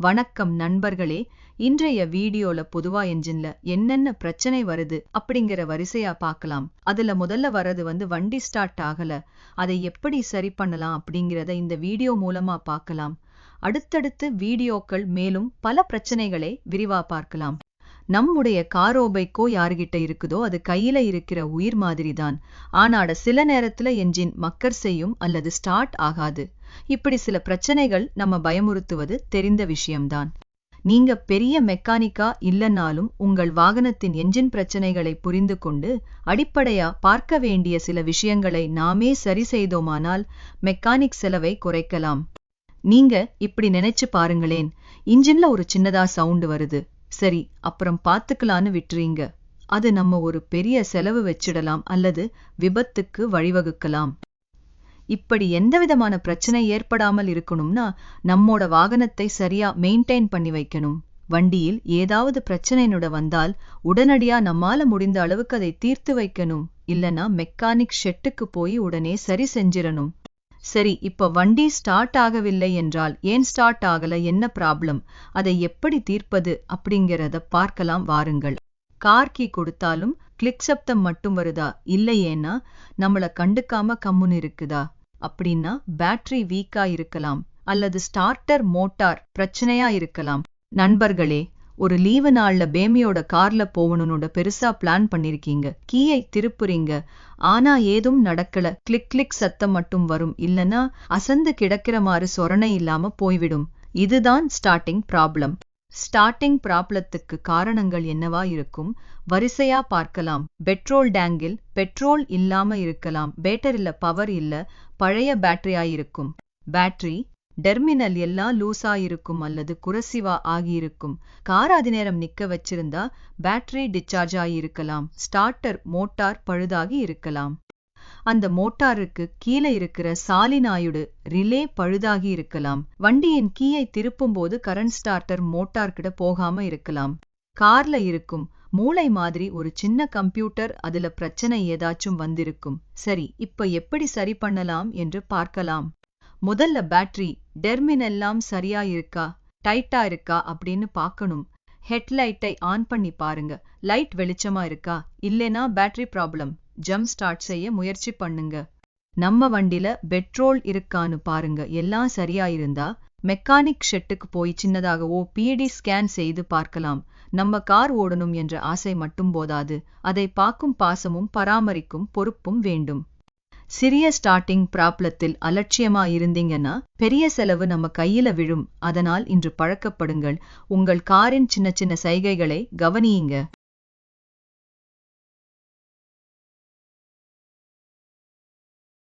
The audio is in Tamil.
வணக்கம் நண்பர்களே இன்றைய வீடியோல பொதுவா என்ஜின்ல என்னென்ன பிரச்சனை வருது அப்படிங்கிற வரிசையா பார்க்கலாம் அதுல முதல்ல வர்றது வந்து வண்டி ஸ்டார்ட் ஆகல. அதை எப்படி சரி பண்ணலாம் அப்படிங்கிறத இந்த வீடியோ மூலமா பார்க்கலாம் அடுத்தடுத்து வீடியோக்கள் மேலும் பல பிரச்சனைகளை விரிவா பார்க்கலாம். நம்முடைய காரோபைக்கோ யார்கிட்ட இருக்குதோ அது கையில இருக்கிற உயிர் மாதிரிதான். ஆனாட சில நேரத்துல என்ஜின் மக்கர் செய்யும் அல்லது ஸ்டார்ட் ஆகாது. இப்படி சில பிரச்சனைகள் நம்ம பயமுறுத்துவது தெரிந்த விஷயம்தான். நீங்க பெரிய மெக்கானிக்கா இல்லனாலும் உங்கள் வாகனத்தின் என்ஜின் பிரச்சனைகளை புரிந்து கொண்டு அடிப்படையா பார்க்க வேண்டிய சில விஷயங்களை நாமே சரி செய்தோமானால் மெக்கானிக் செலவை குறைக்கலாம். நீங்க இப்படி நினைச்சு பாருங்களேன் இன்ஜின்ல ஒரு சின்னதா சவுண்ட் வருது. சரி அப்புறம் பார்த்துக்கலான்னு விட்டுறீங்க. அது நம்ம ஒரு பெரிய செலவு வச்சிடலாம் அல்லது விபத்துக்கு வழிவகுக்கலாம். இப்படி எந்தவிதமான பிரச்சனை ஏற்படாமல் இருக்கணும்னா நம்மோட வாகனத்தை சரியா மெயின்டைன் பண்ணி வைக்கணும். வண்டியில் ஏதாவது பிரச்சனைனோட வந்தால் உடனடியா நம்மால முடிந்த அளவுக்கு அதை தீர்த்து வைக்கணும். இல்லனா மெக்கானிக் ஷெட்டுக்கு போய் உடனே சரி செஞ்சிடணும். சரி இப்ப வண்டி ஸ்டார்ட் ஆகவில்லை என்றால் ஏன் ஸ்டார்ட் ஆகல? என்ன ப்ராப்ளம் அதை எப்படி தீர்ப்பது? அப்படிங்கிறத பார்க்கலாம் வாருங்கள். கார் கீ கொடுத்தாலும் கிளிக் சப்தம் மட்டும் வருதா? இல்லையேனா நம்மள கண்டுக்காம கம்முன்னு இருக்குதா? அப்படின்னா பேட்டரி வீக்கா இருக்கலாம் அல்லது ஸ்டார்டர் மோட்டார் பிரச்சனையா இருக்கலாம். நண்பர்களே ஒரு லீவு நாள்ல பேமியோட கார்ல போகணும்னு பெருசா பிளான் பண்ணிருக்கீங்க. கீயை திருப்புறீங்க. ஆனா ஏதும் நடக்கல. கிளிக் கிளிக் சத்தம் மட்டும் வரும். இல்லனா அசந்து கிடக்கிற மாதிரி சொரணை இல்லாம போய்விடும். இதுதான் ஸ்டார்டிங் ப்ராப்ளம். ஸ்டார்டிங் ப்ராப்ளத்துக்கு காரணங்கள் என்னவா இருக்கும்? வரிசையா பார்க்கலாம். பெட்ரோல் டேங்கில் பெட்ரோல் இல்லாம இருக்கலாம். பேட்டரில பவர் இல்ல. பழைய பேட்டரியா இருக்கும். பேட்டரி டெர்மினல் எல்லாம் லூஸா இருக்கும் அல்லது குரசிவா ஆகியிருக்கும் கார் அதி நேரம் நிக்க வச்சிருந்தா பேட்டரி டிஸ்சார்ஜ் ஆகியிருக்கலாம் ஸ்டார்டர் மோட்டார் பழுதாகி இருக்கலாம். அந்த மோட்டாருக்கு கீழே இருக்கிற சாலினாயுடு ரிலே பழுதாகி இருக்கலாம். வண்டியின் கீயை திருப்பும் போது கரண்ட் ஸ்டார்டர் மோட்டார் கிட்ட போகாம இருக்கலாம். கார்ல இருக்கும் மூளை மாதிரி ஒரு சின்ன கம்ப்யூட்டர் அதுல பிரச்சனை ஏதாச்சும் வந்திருக்கும். சரி இப்ப எப்படி சரி பண்ணலாம் என்று பார்க்கலாம். முதல்ல பேட்டரி டெர்மின் எல்லாம் சரியா இருக்கா டைட்டா இருக்கா அப்படின்னு பார்க்கணும். ஹெட்லைட்டை ஆன் பண்ணி பாருங்க. லைட் வெளிச்சமா இருக்கா இல்லைனா பேட்டரி ப்ராப்ளம். ஜம்ப் ஸ்டார்ட் செய்ய முயற்சி பண்ணுங்க. நம்ம வண்டில பெட்ரோல் இருக்கான்னு பாருங்க. எல்லாம் சரியா இருந்தா மெக்கானிக் ஷெட்டுக்கு போய் சின்னதாக ஓ பிடி ஸ்கேன் செய்து பார்க்கலாம். நம்ம கார் ஓடணும் என்ற ஆசை மட்டும் போதாது. அதை பார்க்கும் பாசமும் பராமரிக்கும் பொறுப்பும் வேண்டும். சிறிய ஸ்டார்டிங் ப்ராப்ளத்தில் அலட்சியமா இருந்தீங்கன்னா பெரிய செலவு நம்ம கையில விழும். அதனால் இன்று பழக்கப்படுங்கள். உங்கள் காரின் சின்ன சின்ன சைகைகளை கவனியுங்க.